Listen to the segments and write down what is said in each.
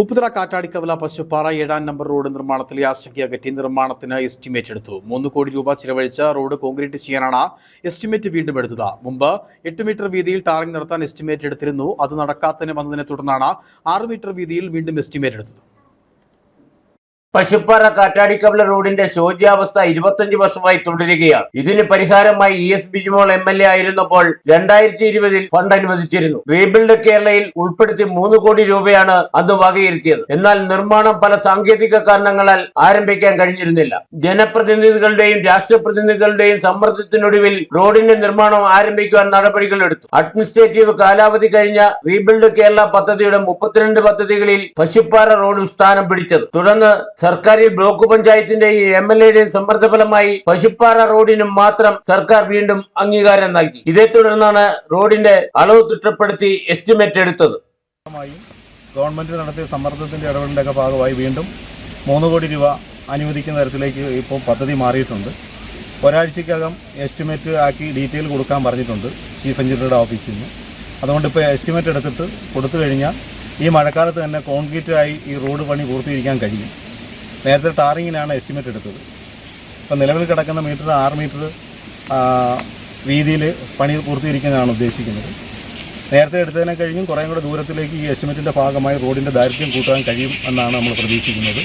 ഉപ്പുതറ കാറ്റാടിക്കവല പശുപ്പാറ ഏഴാം number road നിർമ്മാണത്തിലെ ആശങ്ക കെട്ടി നിർമ്മാണത്തിന് എസ്റ്റിമേറ്റ് എടുത്തു. മൂന്ന് കോടി രൂപ ചിലവഴിച്ച റോഡ് കോൺക്രീറ്റ് ചെയ്യാനാണ് എസ്റ്റിമേറ്റ് വീണ്ടും എടുത്തത്. മുമ്പ് എട്ട് മീറ്റർ വീതിയിൽ ടാറിംഗ് നടത്താൻ എസ്റ്റിമേറ്റ് എടുത്തിരുന്നു. അത് നടക്കാത്തതിന് വന്നതിനെ തുടർന്നാണ് ആറ് മീറ്റർ വീതിയിൽ വീണ്ടും എസ്റ്റിമേറ്റ് എടുത്തത്. പശുപ്പാറ കാറ്റാടിക്കവല റോഡിന്റെ ശോച്യാവസ്ഥ ഇരുപത്തഞ്ച് വർഷമായി തുടരുകയാണ്. ഇതിന് പരിഹാരമായി E S Bijimol M L A ആയിരുന്നപ്പോൾ രണ്ടായിരത്തി ഇരുപതിൽ ഫണ്ട് അനുവദിച്ചിരുന്നു. റീബിൽഡ് കേരളയിൽ ഉൾപ്പെടുത്തി മൂന്ന് കോടി രൂപയാണ് അന്ന് വകയിരുത്തിയത്. എന്നാൽ നിർമ്മാണം പല സാങ്കേതിക കാരണങ്ങളാൽ ആരംഭിക്കാൻ കഴിഞ്ഞിരുന്നില്ല. ജനപ്രതിനിധികളുടെയും രാഷ്ട്രപ്രതിനിധികളുടെയും സമ്മർദ്ദത്തിനൊടുവിൽ റോഡിന്റെ നിർമ്മാണം ആരംഭിക്കുവാൻ നടപടികൾ എടുത്തു. അഡ്മിനിസ്ട്രേറ്റീവ് കാലാവധി കഴിഞ്ഞ റീബിൽഡ് കേരള പദ്ധതിയുടെ മുപ്പത്തിരണ്ട് പദ്ധതികളിൽ പശുപ്പാറ റോഡ് സ്ഥാനം പിടിച്ചത്. തുടർന്ന് സർക്കാരിൽ ബ്ലോക്ക് പഞ്ചായത്തിന്റെയും എം എൽ എയുടെയും സമ്മർദ്ദ ഫലമായി പശുപ്പാറ റോഡിനും മാത്രം സർക്കാർ വീണ്ടും അംഗീകാരം നൽകി. ഇതേ തുടർന്നാണ് റോഡിന്റെ അളവ് തിട്ടപ്പെടുത്തി എസ്റ്റിമേറ്റ് എടുത്തത്. ഗവൺമെന്റ് നടത്തിയ സമ്മർദ്ദത്തിന്റെ ഇടപെടലിന്റെ ഭാഗമായി വീണ്ടും മൂന്ന് കോടി രൂപ അനുവദിക്കുന്ന തരത്തിലേക്ക് ഇപ്പോൾ പദ്ധതി മാറിയിട്ടുണ്ട്. ഒരാഴ്ചക്കകം എസ്റ്റിമേറ്റ് ആക്കി ഡീറ്റെയിൽ കൊടുക്കാൻ പറഞ്ഞിട്ടുണ്ട് ചീഫ് എഞ്ചിനീയറുടെ ഓഫീസിൽ നിന്ന്. അതുകൊണ്ട് ഇപ്പോൾ എസ്റ്റിമേറ്റ് എടുത്തിട്ട് കൊടുത്തു കഴിഞ്ഞാൽ ഈ മഴക്കാലത്ത് തന്നെ കോൺക്രീറ്റായി ഈ റോഡ് പണി പൂർത്തീകരിക്കാൻ കഴിയും. നേരത്തെ ടാറിങ്ങിനാണ് എസ്റ്റിമേറ്റ് എടുത്തത്. ഇപ്പോൾ നിലവിൽ കിടക്കുന്ന മീറ്റർ ആറ് മീറ്റർ വീതിയിൽ പണി പൂർത്തീകരിക്കുന്നതാണ് ഉദ്ദേശിക്കുന്നത്. നേരത്തെ എടുത്തതിനെ കഴിഞ്ഞും കുറേ കൂടെ ദൂരത്തിലേക്ക് ഈ എസ്റ്റിമേറ്റിന്റെ ഭാഗമായി റോഡിന്റെ ദൈർഘ്യം കൂട്ടാൻ കഴിയും എന്നാണ് നമ്മൾ പ്രതീക്ഷിക്കുന്നത്.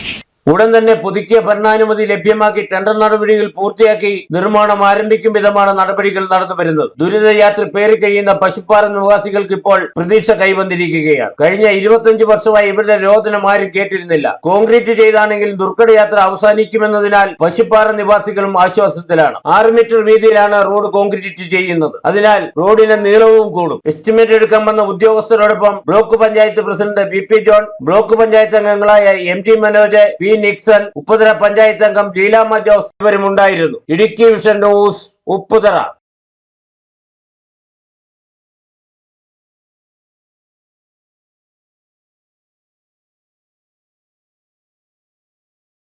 ഉടൻ തന്നെ പുതുക്കിയ ഭരണാനുമതി ലഭ്യമാക്കി ടെൻഡർ നടപടികൾ പൂർത്തിയാക്കി നിർമ്മാണം ആരംഭിക്കും വിധമാണ് നടപടികൾ നടന്നു വരുന്നത്. ദുരിതയാത്ര പേറി കഴിയുന്ന പശുപ്പാറ നിവാസികൾക്ക് ഇപ്പോൾ പ്രതീക്ഷ കൈവന്നിരിക്കുകയാണ്. കഴിഞ്ഞ ഇരുപത്തിയഞ്ച് വർഷമായി ഇവരുടെ രോദനം ആരും കേട്ടിരുന്നില്ല. കോൺക്രീറ്റ് ചെയ്താണെങ്കിൽ ദുർഘടയാത്ര അവസാനിക്കുമെന്നതിനാൽ പശുപ്പാറ നിവാസികളും ആശ്വാസത്തിലാണ്. ആറ് മീറ്റർ വീതിയിലാണ് റോഡ് കോൺക്രീറ്റ് ചെയ്യുന്നത്. അതിനാൽ റോഡിന്റെ നീളവും കൂടും. എസ്റ്റിമേറ്റ് എടുക്കാൻ വന്ന ഉദ്യോഗസ്ഥരോടൊപ്പം block panchayat president V P John block panchayat അംഗങ്ങളായ M T Manoj P Nixon Upputhara panchayat അംഗം ലീലാമ്മ ജോസ് ഇവരും ഉണ്ടായിരുന്നു ഇടുക്കി വിഷൻ ന്യൂസ് ഉപ്പുതറ.